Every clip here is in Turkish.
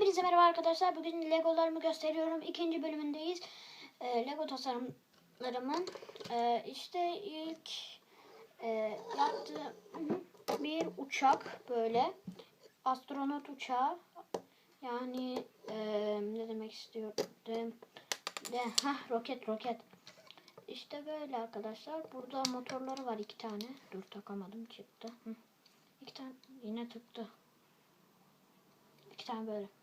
Hepinize merhaba arkadaşlar. Bugün Legolarımı gösteriyorum. İkinci bölümündeyiz. Ee, Lego tasarımlarımın e, işte ilk e, yaptığım bir uçak böyle astronot uçağı. Yani e, ne demek istiyorum? De, de, heh, roket roket. İşte böyle arkadaşlar. Burada motorları var iki tane. Dur takamadım çıktı. Hı. İki tane yine tıktı. İki tane böyle.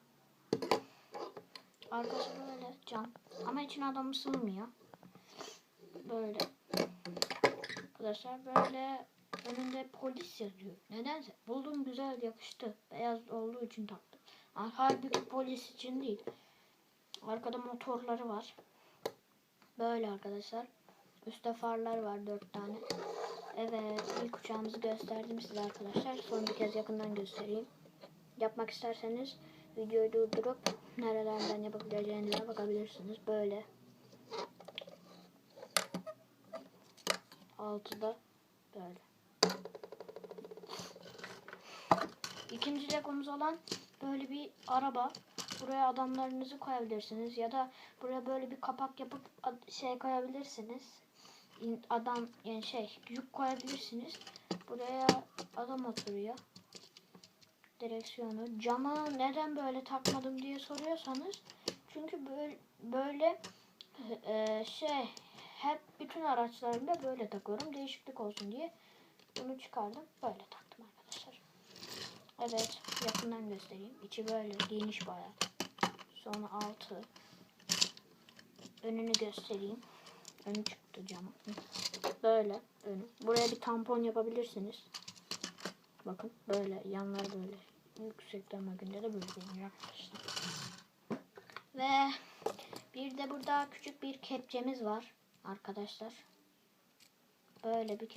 Arkası böyle cam. Ama içine adam sığmıyor. Böyle. Arkadaşlar böyle önünde polis yazıyor. Nedense buldum güzel yakıştı. Beyaz olduğu için taktım. Ha, Halbuki polis için değil. Arkada motorları var. Böyle arkadaşlar. Üstte farlar var dört tane. Evet ilk uçağımızı gösterdim size arkadaşlar. Son bir kez yakından göstereyim. Yapmak isterseniz videoyu durdurup nerelerden yapabileceğinize bakabilirsiniz. Böyle. Altıda böyle. İkinci legomuz olan böyle bir araba. Buraya adamlarınızı koyabilirsiniz ya da buraya böyle bir kapak yapıp şey koyabilirsiniz. İn- Adam yani şey yük koyabilirsiniz. Buraya adam oturuyor direksiyonu. Cama neden böyle takmadım diye soruyorsanız çünkü böyle, böyle e, şey hep bütün araçlarımda böyle takıyorum. Değişiklik olsun diye bunu çıkardım. Böyle taktım arkadaşlar. Evet yakından göstereyim. İçi böyle geniş bayağı. Sonra altı. Önünü göstereyim. Önü çıktı camı. Böyle önü. Buraya bir tampon yapabilirsiniz. Bakın böyle yanlar böyle. Yüksekten bakınca da böyle görünüyor arkadaşlar. Ve bir de burada küçük bir kepçemiz var arkadaşlar. Böyle bir kep